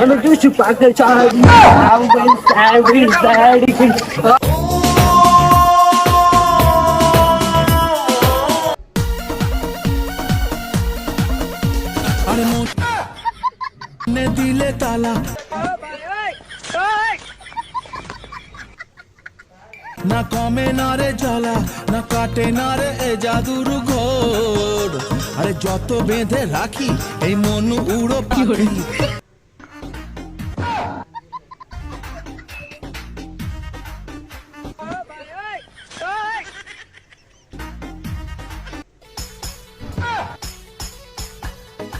আমি কিছু পাকে চাই দিলে তালা। না কমে না রে জ্বালা না কাটে না রে এ জাদুর ঘোর আরে যত বেঁধে রাখি এই মন উড়ো